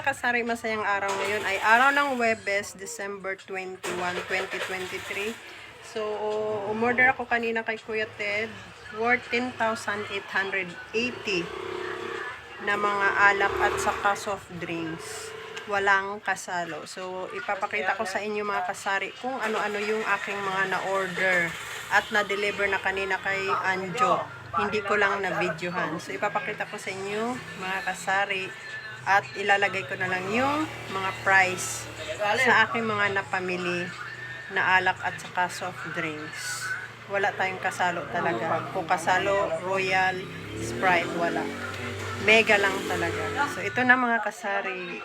mga kasari, masayang araw ngayon ay araw ng Webes, December 21, 2023. So, umorder ako kanina kay Kuya Ted worth 10,880 na mga alak at saka soft drinks. Walang kasalo. So, ipapakita ko sa inyo mga kasari kung ano-ano yung aking mga na-order at na-deliver na kanina kay Anjo. Hindi ko lang na-videohan. So, ipapakita ko sa inyo mga kasari at ilalagay ko na lang yung mga price sa aking mga napamili na alak at saka soft drinks. Wala tayong kasalo talaga. Kung kasalo, Royal, Sprite, wala. Mega lang talaga. So, ito na mga kasari.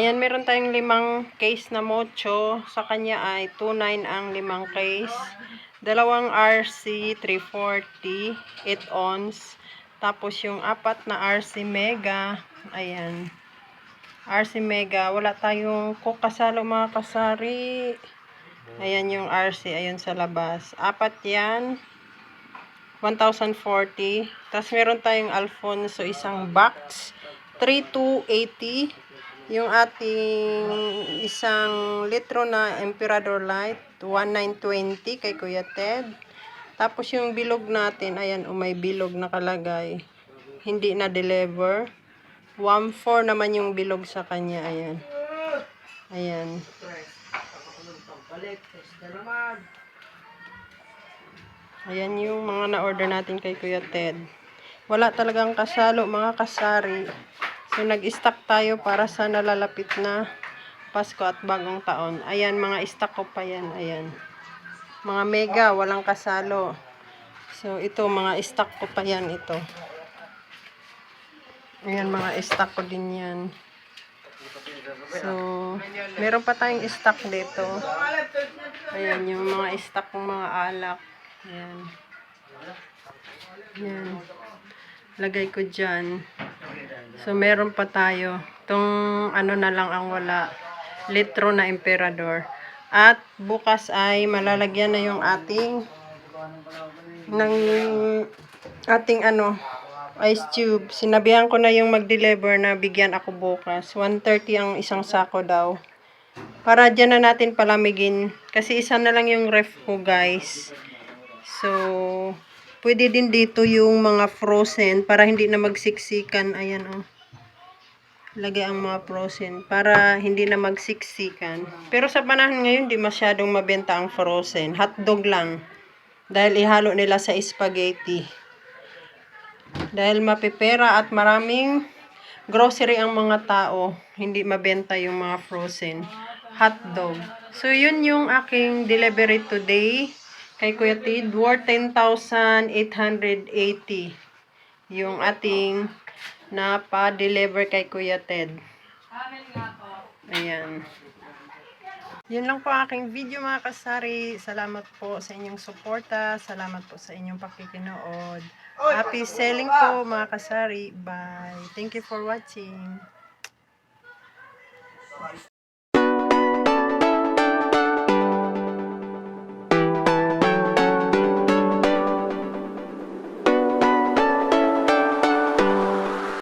Ayan, meron tayong limang case na mocho. Sa kanya ay 2.9 ang limang case. Dalawang RC 340, 8 ons. Tapos yung apat na RC Mega. Ayan. RC Mega. Wala tayong kukasalo mga kasari. Ayan yung RC. Ayan sa labas. Apat yan. 1,040. Tapos meron tayong Alfonso isang box. 3,280 yung ating isang litro na Emperador Light, 1920 kay Kuya Ted. Tapos yung bilog natin, ayan, oh, may bilog nakalagay. Hindi na deliver. 1.4 naman yung bilog sa kanya, ayan. Ayan. Ayan yung mga na-order natin kay Kuya Ted. Wala talagang kasalo, mga kasari. So, nag-stock tayo para sa nalalapit na Pasko at bagong taon. Ayan, mga stock ko pa yan. Ayan. Mga mega, walang kasalo. So, ito, mga stock ko pa yan. Ito. Ayan, mga stock ko din yan. So, meron pa tayong stock dito. Ayan, yung mga stock ng mga alak. Ayan. Ayan. Lagay ko dyan. So, meron pa tayo. Itong ano na lang ang wala. Litro na emperador. At bukas ay malalagyan na yung ating ng ating ano ice tube. Sinabihan ko na yung mag-deliver na bigyan ako bukas. 130 ang isang sako daw. Para dyan na natin palamigin. Kasi isa na lang yung ref ko guys. So, pwede din dito yung mga frozen para hindi na magsiksikan. Ayan oh. Lagay ang mga frozen para hindi na magsiksikan. Pero sa panahon ngayon, di masyadong mabenta ang frozen. Hotdog lang. Dahil ihalo nila sa spaghetti. Dahil mapipera at maraming grocery ang mga tao, hindi mabenta yung mga frozen. Hotdog. So, yun yung aking delivery today kay Kuya Tid. Worth 10,880 yung ating na pa-deliver kay Kuya Ted. Ayan. Yun lang po aking video mga kasari. Salamat po sa inyong suporta. Salamat po sa inyong pakikinood. Happy selling po mga kasari. Bye. Thank you for watching.